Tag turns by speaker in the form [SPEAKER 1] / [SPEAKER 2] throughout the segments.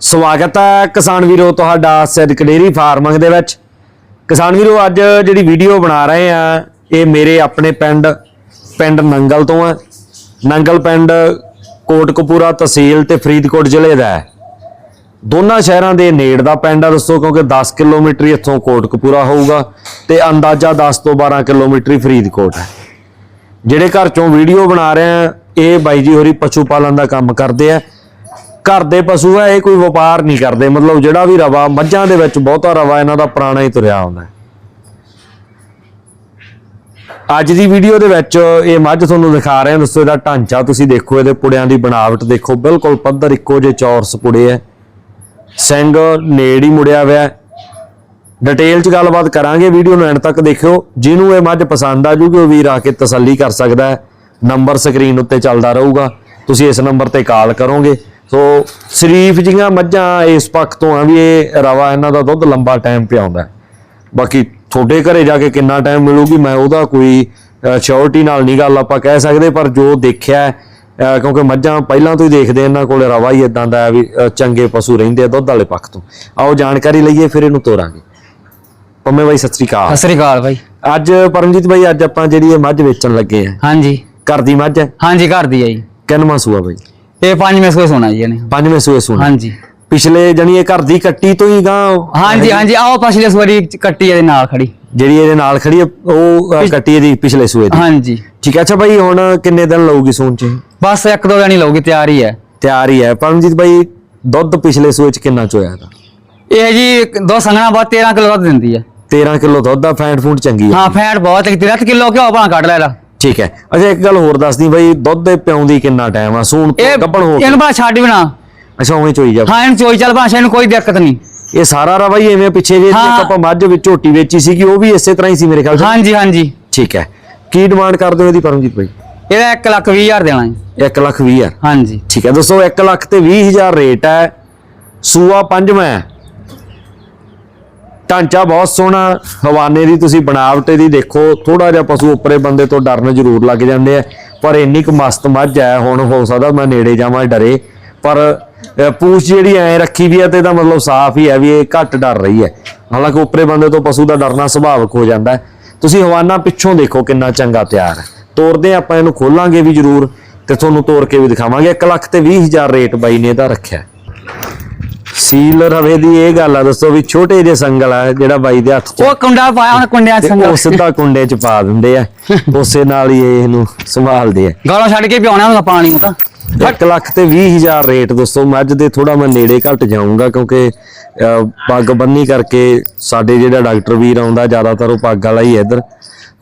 [SPEAKER 1] ਸਵਾਗਤ ਹੈ ਕਿਸਾਨ ਵੀਰੋ, ਤੁਹਾਡਾ ਸਿੱਧਕ ਡੇਰੀ ਫਾਰਮਿੰਗ ਦੇ ਵਿੱਚ। ਕਿਸਾਨ ਵੀਰੋ, ਅੱਜ ਜਿਹੜੀ ਵੀਡੀਓ ਬਣਾ ਰਹੇ ਆ, ਇਹ ਮੇਰੇ ਆਪਣੇ ਪਿੰਡ ਪਿੰਡ ਨੰਗਲ ਤੋਂ ਹੈ ਨੰਗਲ ਪਿੰਡ ਕੋਟਕਪੂਰਾ ਤਹਿਸੀਲ ਤੇ ਫਰੀਦਕੋਟ ਜ਼ਿਲ੍ਹੇ ਦਾ ਹੈ। ਦੋਨਾਂ ਸ਼ਹਿਰਾਂ ਦੇ ਨੇੜ ਦਾ ਪਿੰਡ ਆ ਦੋਸਤੋ ਕਿਉਂਕਿ 10 ਕਿਲੋਮੀਟਰ ਇੱਥੋਂ ਕੋਟਕਪੂਰਾ ਹੋਊਗਾ ਤੇ ਅੰਦਾਜ਼ਾ 10 ਤੋਂ 12 ਕਿਲੋਮੀਟਰ ਹੀ ਫਰੀਦਕੋਟ ਹੈ। ਜਿਹੜੇ ਘਰ ਚੋਂ ਵੀਡੀਓ ਬਣਾ ਰਹੇ ਆ, ਇਹ ਬਾਈ ਜੀ ਹੋਰੀ ਪਸ਼ੂ ਪਾਲਣ ਦਾ ਕੰਮ ਕਰਦੇ ਆ। ਘਰ ਦੇ ਪਸ਼ੂ ਆ, ਇਹ ਕੋਈ ਵਪਾਰ ਨਹੀਂ ਕਰਦੇ। ਮਤਲਬ ਜਿਹੜਾ ਵੀ ਰਵਾ, ਮੱਝਾਂ ਦੇ ਵਿੱਚ ਬਹੁਤਾ ਰਵਾ, ਇਹਨਾਂ ਦਾ ਪੁਰਾਣਾ ਹੀ ਤੁਰਿਆ ਹੁੰਦਾ ਅੱਜ ਦੀ ਵੀਡੀਓ ਦੇ ਵਿੱਚ ਇਹ ਮੱਝ ਤੁਹਾਨੂੰ ਦਿਖਾ ਰਹੇ ਹਾਂ। ਦੋਸਤੋ ਇਹਦਾ ਢਾਂਚਾ ਤੁਸੀਂ ਦੇਖੋ, ਇਹਦੇ ਪੁੜਿਆਂ ਦੀ ਬਣਾਵਟ ਦੇਖੋ। ਬਿਲਕੁਲ ਪੱਧਰ ਇੱਕੋ ਜਿਹੇ ਚੌਰਸ ਪੁੜੇ ਹੈ। ਸਿੰਘ ਨੇੜ ਹੀ ਮੁੜਿਆ ਹੋਇਆ ਡਿਟੇਲ 'ਚ ਗੱਲਬਾਤ ਕਰਾਂਗੇ, ਵੀਡੀਓ ਨੂੰ ਐਂਡ ਤੱਕ ਦੇਖਿਓ। ਜਿਹਨੂੰ ਇਹ ਮੱਝ ਪਸੰਦ ਆ ਜੂਗੀ, ਉਹ ਵੀਰ ਆ ਕੇ ਤਸੱਲੀ ਕਰ ਸਕਦਾ ਹੈ। ਨੰਬਰ ਸਕਰੀਨ ਉੱਤੇ ਚੱਲਦਾ ਰਹੂਗਾ। ਤੁਸੀਂ ਇਸ ਨੰਬਰ ਤੇ ਕਾਲ ਕਰੋਗੇ। ਸੋ ਸ਼ਰੀਫ ਜੀਆਂ ਮੱਝਾਂ ਇਸ ਪੱਖ ਤੋਂ ਆ ਵੀ ਇਹ ਰਵਾ ਇਹਨਾਂ ਦਾ ਦੁੱਧ ਲੰਬਾ ਟਾਈਮ ਪਿਆਉਂਦਾ ਬਾਕੀ ਤੁਹਾਡੇ ਘਰੇ ਜਾ ਕੇ ਕਿੰਨਾ ਟਾਈਮ ਮਿਲੂਗੀ ਮੈਂ ਉਹਦਾ ਕੋਈ ਸ਼ੋਰਟੀ ਨਾਲ ਨਹੀਂ ਗੱਲ ਆਪਾਂ ਕਹਿ ਸਕਦੇ ਪਰ ਜੋ ਦੇਖਿਆ ਕਿਉਂਕਿ ਮੱਝਾਂ ਪਹਿਲਾਂ ਤੋਂ ਹੀ ਦੇਖਦੇ ਇਹਨਾਂ ਕੋਲ ਰਵਾ ਹੀ ਇਦਾਂ ਦਾ ਵੀ ਚੰਗੇ ਪਸ਼ੂ ਰਹਿੰਦੇ ਆ ਦੁੱਧ ਵਾਲੇ ਪੱਖ ਤੋਂ। ਆਓ ਜਾਣਕਾਰੀ ਲਈਏ ਫਿਰ ਇਹਨੂੰ ਤੋਰਾਂਗੇ। ਪੰਮੇ ਬਾਈ ਸਤਿ ਸ੍ਰੀ ਅਕਾਲ।
[SPEAKER 2] ਸਤਿ ਸ੍ਰੀ ਅਕਾਲ ਭਾਈ
[SPEAKER 1] ਅੱਜ ਪਰਮਜੀਤ ਬਾਈ ਅੱਜ ਆਪਾਂ ਜਿਹੜੀ ਇਹ ਮੱਝ ਵੇਚਣ ਲੱਗੇ ਆ।
[SPEAKER 2] ਹਾਂਜੀ।
[SPEAKER 1] ਘਰ ਦੀ ਮੱਝ ਹੈ?
[SPEAKER 2] ਹਾਂਜੀ ਘਰ ਦੀ ਆ ਜੀ।
[SPEAKER 1] ਕਿੰਨਵਾਂ ਸੂਆ ਬਾਈ?
[SPEAKER 2] ਇਹ ਪੰਜ ਮੈਸ ਕੋਈ ਸੋਣਾ ਜੀ ਇਹਨੇ।
[SPEAKER 1] ਪੰਜਵੇਂ ਸੂਏ ਸੂਣਾ
[SPEAKER 2] ਹਾਂਜੀ।
[SPEAKER 1] ਪਿਛਲੇ ਜਣੀ ਇਹ ਘਰ ਦੀ ਕੱਟੀ ਤੋਂ ਹੀ ਗਾਂ
[SPEAKER 2] ਹਾਂਜੀ ਹਾਂਜੀ ਆਓ ਪਿਛਲੇ ਸਵਾਰੀ ਕੱਟੀ ਇਹਦੇ ਨਾਲ ਖੜੀ।
[SPEAKER 1] ਜਿਹੜੀ ਇਹਦੇ ਨਾਲ ਖੜੀ ਉਹ ਕੱਟੀ ਇਹਦੀ ਪਿਛਲੇ ਸੂਏ ਦੀ।
[SPEAKER 2] ਹਾਂਜੀ।
[SPEAKER 1] ਠੀਕ ਹੈ ਅੱਛਾ ਬਾਈ ਹੁਣ ਕਿੰਨੇ ਦਿਨ ਲਊਗੀ ਸੂਣ ਚ?
[SPEAKER 2] ਬਸ ਇੱਕ ਦੋ ਜਣੀ ਲਊਗੀ ਤਿਆਰ ਹੀ ਹੈ।
[SPEAKER 1] ਤਿਆਰ ਹੀ ਹੈ। ਪਰਮਜੀਤ ਬਾਈ ਦੁੱਧ ਪਿਛਲੇ ਸੂਏ ਚ ਕਿੰਨਾ ਚੋਇਆ ਇਹਦਾ?
[SPEAKER 2] ਇਹ ਜੀ ਦੋ ਸੰਗਣਾ ਬਾਅਦ 13 ਕਿਲੋ ਦੁੱਧ ਦਿੰਦੀ ਹੈ।
[SPEAKER 1] 13 ਕਿਲੋ ਦੁੱਧ ਦਾ ਫੈਂਟ ਫੂਡ ਚੰਗੀ ਹੈ
[SPEAKER 2] ਹਾਂ ਫੈਟ ਬਹੁਤ ਹੈ 13 ਕਿਲੋ ਘਿਓ ਬਣਾ ਕੱਢ ਲੈ ਲਾ
[SPEAKER 1] ਠੀਕ ਹੈ। ਅੱਛਾ ਇੱਕ ਗੱਲ ਹੋਰ ਦੱਸਦੀ ਬਾਈ ਦੁੱਧ ਦੇ ਪਿਆਉਂਦੀ ਕਿੰਨਾ ਟਾਈਮ ਆ? ਸੂਣ
[SPEAKER 2] ਇਹ
[SPEAKER 1] ਗੱਭਣ ਹੋ ਕੇ
[SPEAKER 2] ਇਹਨੂੰ ਬਣਾ ਛੱਡ ਵੀ ਨਾ।
[SPEAKER 1] ਅੱਛਾ ਉਵੇਂ ਚੋਈ ਜਾ।
[SPEAKER 2] ਹਾਂ ਇਹਨੂੰ ਚੋਈ ਚੱਲ ਭਾਸ਼ਾ ਇਹਨੂੰ ਕੋਈ ਦਿੱਕਤ ਨਹੀਂ।
[SPEAKER 1] ਇਹ ਸਾਰਾ ਰਵਾ ਹੀ ਐਵੇਂ ਪਿੱਛੇ ਜੇ
[SPEAKER 2] ਹਾਂ।
[SPEAKER 1] ਆਪਾਂ ਮੱਝ ਵਿੱਚ ਝੋਟੀ ਵੇਚੀ ਸੀਗੀ ਉਹ ਵੀ ਇਸੇ ਤਰ੍ਹਾਂ ਹੀ ਸੀ ਮੇਰੇ ਖਿਆਲ ਚ
[SPEAKER 2] ਹਾਂਜੀ ਹਾਂਜੀ।
[SPEAKER 1] ਠੀਕ ਹੈ। ਕੀ ਡਿਮਾਂਡ ਕਰਦੇ ਹੋ ਇਹਦੀ ਪਰਮਜੀਤ ਬਾਈ?
[SPEAKER 2] ਇਹਦਾ 1 ਲੱਖ 20 ਹਜ਼ਾਰ ਦੇਣਾ ਜੀ।
[SPEAKER 1] 1 ਲੱਖ 20 ਹਜ਼ਾਰ।
[SPEAKER 2] ਹਾਂਜੀ।
[SPEAKER 1] ਠੀਕ ਹੈ ਦੋਸਤੋ 1 ਲੱਖ ਤੇ 20 ਹਜ਼ਾਰ ਰੇਟ ਹੈ। ਸੂਆ ਪੰਜਵਾਂ ਹੈ। ਢਾਂਚਾ ਬਹੁਤ ਸੋਹਣਾ ਹਵਾਨੇ ਦੀ ਤੁਸੀਂ ਬਣਾਵਟ ਦੀ ਦੇਖੋ ਥੋੜਾ ਜਿਹਾ ਪਸ਼ੂ ਉੱਪਰੇ ਬੰਦੇ ਤੋਂ ਡਰਨ ਜ਼ਰੂਰ ਲੱਗ ਜਾਂਦੇ ਆ ਪਰ ਇੰਨੀ ਕੁ ਮਸਤ ਮੱਝ ਹੈ ਹੁਣ ਹੋ ਸਕਦਾ ਮੈਂ ਨੇੜੇ ਜਾਵਾਂ ਡਰੇ ਪਰ ਪੂਛ ਜਿਹੜੀ ਐ ਰੱਖੀ ਵੀ ਹੈ ਤੇ ਇਹਦਾ ਮਤਲਬ ਸਾਫ਼ ਹੀ ਹੈ ਵੀ ਇਹ ਘੱਟ ਡਰ ਰਹੀ ਹੈ। ਹਾਲਾਂਕਿ ਉੱਪਰੇ ਬੰਦੇ ਤੋਂ ਪਸ਼ੂ ਦਾ ਡਰਨਾ ਸੁਭਾਵਿਕ ਹੋ ਜਾਂਦਾ ਤੁਸੀਂ ਹਵਾਨਾ ਪਿੱਛੋਂ ਦੇਖੋ ਕਿੰਨਾ ਚੰਗਾ ਤਿਆਰ ਹੈ। ਤੋਰਦੇ ਹਾਂ, ਆਪਾਂ ਇਹਨੂੰ ਖੋਲਾਂਗੇ ਵੀ ਜ਼ਰੂਰ ਤੇ ਤੁਹਾਨੂੰ ਤੋੜ ਕੇ ਵੀ ਦਿਖਾਵਾਂਗੇ। 1 ਲੱਖ ਤੇ 20 ਹਜ਼ਾਰ ਰੇਟ ਬਾਈ ਨੇ ਇਹਦਾ ਰੱਖਿਆ। ਸੀਲ ਰਵੇ ਦੀ ਇਹ ਗੱਲ ਆ ਦੱਸੋ ਵੀ ਛੋਟੇ ਜਿਹੇ ਸੰਗਲ ਆ ਜਿਹੜਾ ਬਾਈ ਦੇ ਹੱਥ 'ਚ
[SPEAKER 2] ਉਹ ਕੁੰਡਾ ਪਾਇਆ ਉਹਨੇ ਕੁੰਡਿਆਂ ਚ
[SPEAKER 1] ਤੇ
[SPEAKER 2] ਸੰਗਾ
[SPEAKER 1] ਉਹ ਸਿੱਧਾ ਕੁੰਡੇ 'ਚ ਪਾ ਦਿੰਦੇ ਆ ਉਸੇ ਨਾਲ ਹੀ ਇਹ ਇਹਨੂੰ ਸੰਭਾਲਦੇ ਆ।
[SPEAKER 2] ਗਾਲਾਂ ਛੱਡ ਕੇ ਪਿਆਉਣਾ ਉਹਦਾ ਪਾਣੀ ਨੂੰ ਤਾਂ।
[SPEAKER 1] 1 ਲੱਖ ਤੇ 20 ਹਜ਼ਾਰ ਰੇਟ ਦੋਸਤੋ ਮੱਝ ਦੇ ਥੋੜਾ ਮੈਂ ਨੇੜੇ ਘੱਟ ਜਾਊਂਗਾ ਕਿਉਂਕਿ ਪੱਗ ਬੰਨੀ ਕਰਕੇ ਸਾਡੇ ਜਿਹੜਾ ਡਾਕਟਰ ਵੀਰ ਆਉਂਦਾ ਜ਼ਿਆਦਾਤਰ ਉਹ ਪੱਗ ਵਾਲਾ ਹੀ ਹੈ ਇੱਧਰ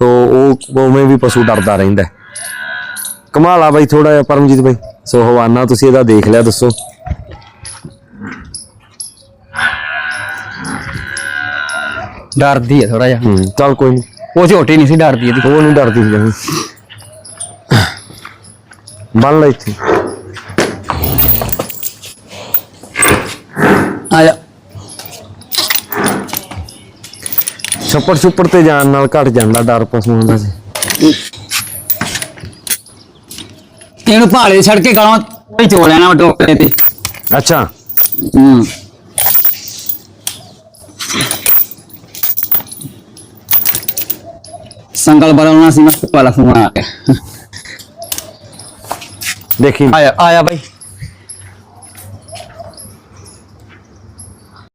[SPEAKER 1] ਤੋ ਉਹ ਉਵੇਂ ਵੀ ਪਸ਼ੂ ਡਰਦਾ ਰਹਿੰਦਾ। ਕਮਾਲਾ ਬਾਈ ਥੋੜਾ ਜਿਹਾ ਪਰਮਜੀਤ ਬਾਈ। ਸੋ ਹਵਾਨਾ ਤੁਸੀਂ ਇਹਦਾ ਦੇਖ ਲਿਆ ਦੱਸੋ।
[SPEAKER 2] ਡਰਦੀ ਹੈ ਥੋੜਾ ਜਿਹਾ।
[SPEAKER 1] ਹੂੰ ਚੱਲ ਕੋਈ ਨਹੀਂ
[SPEAKER 2] ਉਹ ਝੋਟੀ ਨਹੀਂ ਸੀ ਡਰਦੀ ਇਹਦੀ।
[SPEAKER 1] ਉਹ ਨਹੀਂ ਡਰਦੀ ਜਮੀ। ਬੰਨ ਲੈ ਇੱਥੇ।
[SPEAKER 2] ਆ ਜਾ।
[SPEAKER 1] ਛੱਪੜ ਛੁੱਪੜ ਤੇ ਜਾਣ ਨਾਲ ਘਟ ਜਾਂਦਾ ਡਰ ਪਸ਼ੂਆਂ ਦਾ ਜੀ।
[SPEAKER 2] ਇਹਨੂੰ ਭਾਲੇ ਛੱਡ ਕੇ ਗਾਲਾਂ ਕੋਈ ਚੋ ਲੈਣਾ ਉਹ ਟੋਕਰੇ ਤੇ।
[SPEAKER 1] ਅੱਛਾ।
[SPEAKER 2] ਹੂੰ। ਸੰਗਲ ਬਦਲਣਾ ਸੀ ਮੈਂ ਵਾਲਾ ਫੋਨ ਆ ਗਿਆ
[SPEAKER 1] ਦੇਖੀ
[SPEAKER 2] ਆਇਆ ਆਇਆ ਬਾਈ